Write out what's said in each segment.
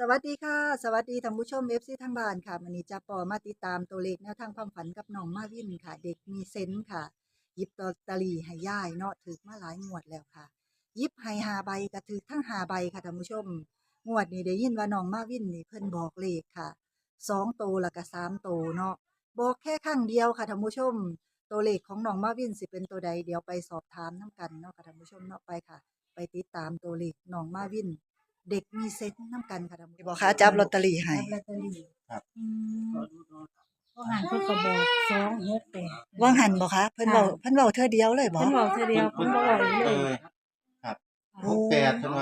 สวัสดีค่ะ สวัสดีท่านผู้ชม FC ทางบ้านค่ะวันนี้จะปอมาติดตามตัวเลขแนวทางความฝันกับน้องมาวินค่ะ เด็กมีเซนส์ค่ะหยิบลอตเตอรี่ให้ย่ายเนาะถือมาหลายงวดแล้วค่ะหยิบให้หาใบก็ถือทั้งหาใบค่ะท่านผู้ชม งวดนี้ได้ยินว่าน้องมาวินนี่เพิ่นบอกเลขค่ะสองโตวแล้วก็สามโตวเนาะบอกแค่ครั้งเดียวค่ะท่านผู้ชม ตัวเลขของน้องมาวินสิเป็นตัวใดเดี๋ยวไปสอบถามน้กันเนาะค่ะท่านผู้ชมเนาะไปค่ะ ไปติดตามตัวเลขน้องมาวิน เด็กมีเซนส์น้ำกันค่ะท่านผู้ชมบอกค่ะจับลอตเตอรี่ให้ ลอตเตอรี่ครับ อืมก็หันเพิ่นก็บอกสองหกแปด ว่างหันบ่คะเพิ่นเว้าเพิ่นเว้าเทื่อเดียวเลยบ่เพิ่นบอกเธอเดียวเพิ่นบอกอีกเอเลยอครับโอ้หกแปดใช่ไหม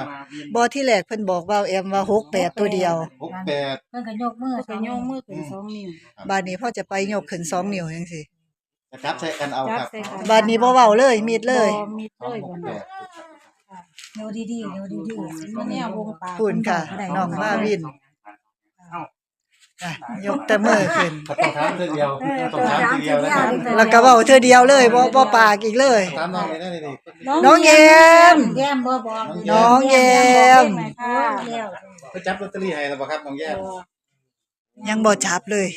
บ่ที่แรกเพิ่นบอกว่าแอมว่า68ตัวเดียว หกแปด เพิ่นก็ยกมือก็ไปโยงมือขึ้นอืมสองนิ้วบาดนี้พ่อจะไปยกขึ้นสองนิ้วจังซี่จะจับใช้กันเอาครับจับใส่กัน บาดนี้บ่เว้าเลยมีดเลย บ่มีดสอเลงยหบ่กเนาะแปด เดี๋ยวดีๆเดี๋ยวดีๆมันเนี่ยวงปากพูนค่ะน้องมาวินอะยกแต่มือขึ้นต้องถามทีเดียวต้องถามทีเดียวนะครับแล้วก็เว้าเทื่อเดียวเลยบ่บ่ปากอีกเลยถามน้องเลยนะนี่นี่น้องแยมแย้มบ่บอกน้องแยมโอ้ยแล้วไปจับลอตเตอรี่ให้แล้วบ่ครับน้องแย่ ยังบ่จับเลย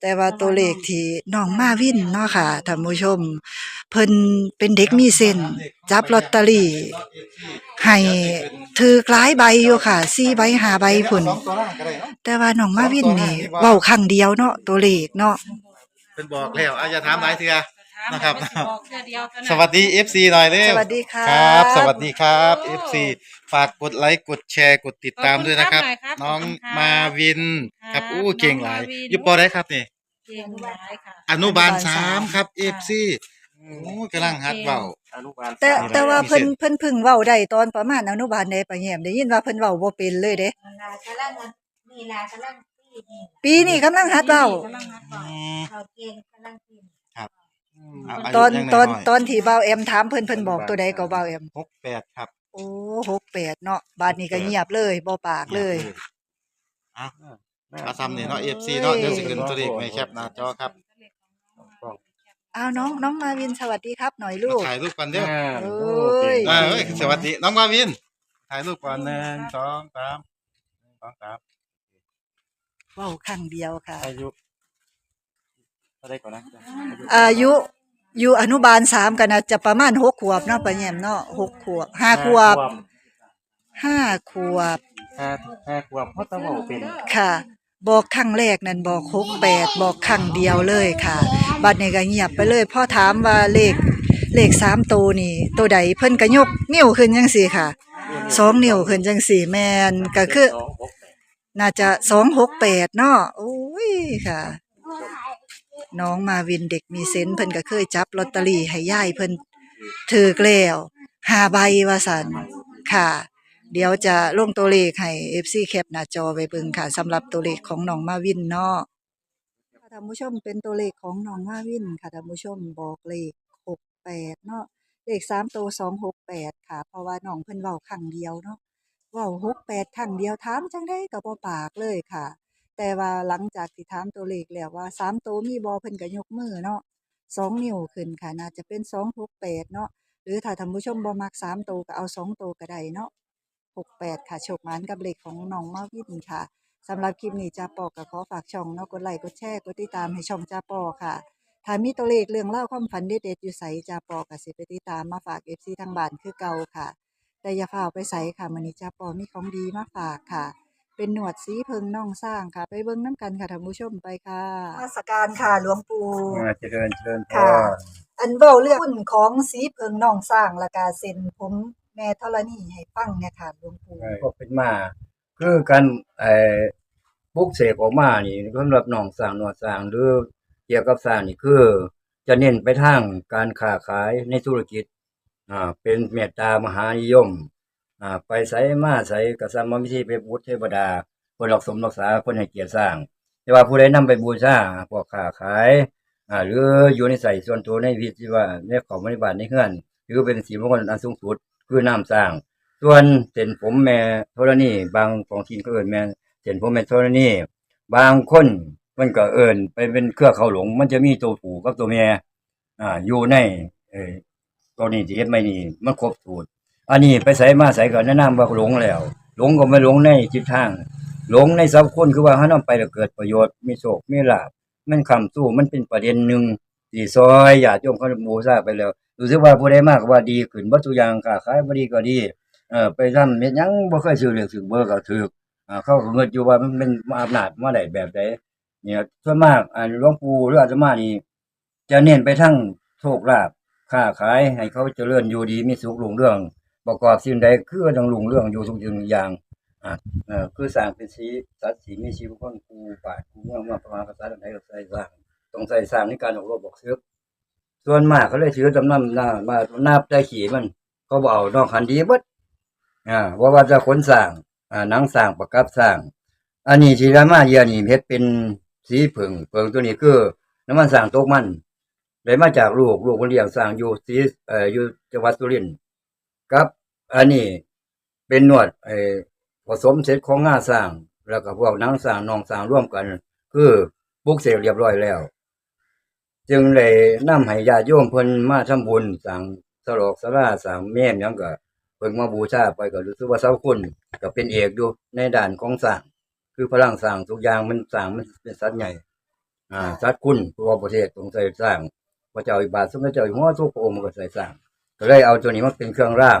แต่ว่าตัวเลขที่น้องมาวินเนาะค่ะท่านผู้ชม เพิ่นเป็นเด็กมีเส้นจับลอตเตอรี่ให้ถือหลายใบอยู่ค่ะ4ใบ5ใบพุ่นสองตัวล่างก็ได้เนาะแต่ว่าน้องมาวินนี่เว้าครั้งเดียวเนาะตัวเลขเนาะเป็นบอกแล้วอาจจะถามหลายเทื่อ นะครับบอกแค่เดียวเท่านั้น สวัสดี FC หน่อยเร็วสวัสดีค่ะ ครับ สวัสดีครับ FC ฝากกดไลค์กดแชร์กดติดตามด้วยนะครับน้องมาวินครับอู้เก่งหลายอยู่ปอได้ครับนี่ เก่งหลายค่ะ อนุบาลสามครับ FC โอ้กำลังฮัดเบาแต่นี่แหละแต่ว่าเพิ่นมีเส้นเพิ่นเพึ่งเว้าได้ตอนประมาณอนุบาลใดปะแยมได้ยินว่าเพิ่นเว้าบ่เป็นเลยเด้เวลากำลังนี่ล่ะกำลังปีนี่ปีนี้กำลังหัดเว้า กำลังหัดเว้าอืมเขาเก่งกำลังกินอายุ ตอนยังตอนน้ยๆตอนที่เบาแอมถามเพิ่นเพิ่นบอกตัวใดก็เบาแอมหกแปดครับ โอ้68เนาะบาดนี้ก็เงียบเลยบ่ปากเลยเอาเอาซ้ำนี่เนาะ FC เนาะเดี๋ยวสิขึ้นตัวเลขในแคปหน้าจอครับอ้าวน้องน้องมาวินสวัสดีครับหน่อยลูมากถ่ายรูปกันเด้อเอ้ยอ่าเอ้ยสวัสดีน้องมาวิน ถ่ายรูปก่อนหนึ่งสองสามหนึ่งสองสามเว้าครั้งเดียวค่ะ อายุเท่าไรก่อนนะอายุ อยู่อนุบาลสามก็น่าจะประมาณหกขวบเนาะปะแยมเนาะหกขวบห้าขวบห้าขวบห้าห้าขวบเพราะตะเบาเป็นค่ะ บอกครั้งแรกนั่นบอกหกแปดบอกครั้งเดียวเลยค่ะ บัดนี้ก็เงียบไปเลยพ่อถามว่าเลขเลขสามตัวนี่ตัวใดเพิ่นก็ยกนิ้วขึ้นจังสี่ค่ะสองนิ้วขึ้นจังสี่แมนก็คือสองหกแปดน่าจะสองหกแปดเนาะโอ้ยค่ะ น้องมาวินเด็กมีเซนเพิ่นก็เคยจับลอตเตอรี่ให้ยายเพิ่นถือกแล้วหาใบว่าสันค่ะ เดี๋ยวจะลงตัวเลขให้ FC แคปหน้าจอไว้เบิ่งค่ะสำหรับตัวเลขของน้องมาวินเนาะค่ะท่านผู้ชมเป็นตัวเลขของน้องมาวินค่ะท่านผู้ชมบอกเลข68เนาะเลข3ตัว268ค่ะ เพราะว่าน้องเพิ่นเว้าครั้งเดียวเนาะเว้า68ครั้งเดียวถามจังได๋ก็บ่ปากเลยค่ะ แต่ว่าหลังจากที่ถามตัวเลขแล้วว่าสามตัวมีบ่เพิ่นก็ยกมือเนาะสองนิ้วขึ้นค่ะน่าจะเป็น268เนาะหรือถ้าท่านผู้ชมบ่มักสามตัวก็เอาสองตัวก็ได้เนาะ68ค่ะโชคมานกับเลขของน้องมาวินค่ะสำหรับคลิปนี้จาปอก็ขอฝากช่องเนาะกดไลค์กดแชร์กดติดตามให้ช่องจาปอค่ะถ้ามีตัวเลขเรื่องเล่าความฝันเด็ดๆอยู่ไสจาปอก็สิไปติดตามมาฝาก FC ทางบ้านคือเก่าค่ะ แต่อย่าฝ่าไปใส่ค่ะมื้อนี้จาปอมีของดีมาฝากค่ะ เป็นหนวดสีเพิงน่องสร้างค่ะ ไปเบิ่งน้ำกันค่ะท่านผู้ชมไปค่ะมาสการค่ะหลวงปู่อ่าเจริญเจริญพค่ะรอันเว้าเรื่องหุ้นของสีเพิงน่องสร้างและกาเซ็นผมแม่ธรณีให้ฟังเนี่ยค่ะหลวงปู่ก็เป็นมาคือการไอ้ปลุกเสกออกมานี่สำหรับหนองสร้างหนวดสร้างหรือเกี่ยวกับสร้างนี่คือ จะเน้นไปทางการค้าขายในธุรกิจอ่าเป็นเมตตามหานิยม อ่าไปไสมาไสก็สามารถวิธีไปบูชเทวดาคนรักสมรักษาคนให้เกียรติสร้าง แต่ว่าผู้ใดนำไปบูชาพวกค้าขายอ่าหรืออยู่ในใส่ส่วนตัวในพิธีว่าในของบริบาลในเฮือนหรือเป็นสีมงคลอันสูงสุดคือน้ำสร้าง ส่วนเส้นผมแม่โทรนี่บางของทีนก็เอิ้นแม่เส้นผมแม่โทรนี่บางคนมันก็เอิ้นไปเป็นเครือเขาหลง มันจะมีตัวผูกับตัวแม่อ่าอยู่ในเอ่อตัวนี้ที่เฮ็ดไม่นี่มันครบสูตร อันนี้ไปใส่มาใส่ก็แนะนำว่าหลงแล้ว หลงก็ไม่หลงในจิตทาง หลงในสัพคุณคือว่าเฮานำไปแล้วเกิดประโยชน์มีโชคมีลาภมันคำสู้มันเป็นประเด็นหนึ่งที่ซอยญาติโยมเขาบูชาไปแล้วรู้สึกว่าผู้ใดมากว่าดีขึ้นบ่ทุอย่างค้าขายบ่ดีก็ดีเออไปทำเฮ็ดยังบ่เคยซื้อเลือกซื้อเบอร์ก็ถูกอ่าเขาเงิดอยู่ว่ามันเป็นอำนาจมาได้แบบใดเนี่ยส่วนมากอ่าหลวงปู่หรืออาตมานี่จะเน้นไปทั้งโชคลาภค้าขายให้เขาเจริญอยู่ดีมีสุขรุ่งเรื่อง ประกอบสิ่งใดคือต้องรุ่งเรื่องอยู่ทุกสิ่งทุกอย่างอ่าเออคือสร้างเป็นสีสัตว์สีมีชีวิตคนกูป่ากูเมืองมาประมาณภาษาไทยก็ใส่สร้างต้องใส่สร้างในการออกรบบอกซื้อส่วนมากเขาเลยถือจำนำหน้ามาหน้าใจขี่มัน เขาบอานอกคันดีเบิดอ่าว่าว่าจะขนสร้างอ่าหนังสร้างประกับสร้าง อันนี้ที่รามาเยียนี่เพชรเป็นสีผึ่งเพิงตัวนี้คือน้ำมันสร้างโตกมันได้มาจากลูกลูกคนเลี้ยงสร้างอยู่สีเอ่ออยู่จังหวัดสุรินทร์ครับ อันนี้เป็นนวดไอ้ผสมเสร็จของง่าสร้าง แล้วก็พวกนังสร้างนองสร้างร่วมกัน คือปุกเสกเรียบร้อยแล้ว จึงเลยนำให้ญาติโยมเพิ่นมาทำบุญสร้างสลอกสลาสร้างแม่มยังก็เพิ่นมาบูชาไปก็รู้สึกว่าเสาคุณก็เป็นเอกอยู่ในด้านของสร้าง คือพลังสร้างทุกอย่างมันสร้างมันเป็นสัตว์ใหญ่ อ่าสัตว์คุณทั่วประเทศต้องใส่สร้างพระเจ้าอิบาทสมเด็จเจ้าอยู่หัวทุกพระองค์มันก็ใส่สร้างก็เลยเอาตัวนี้มาเป็นเครื่องร่าง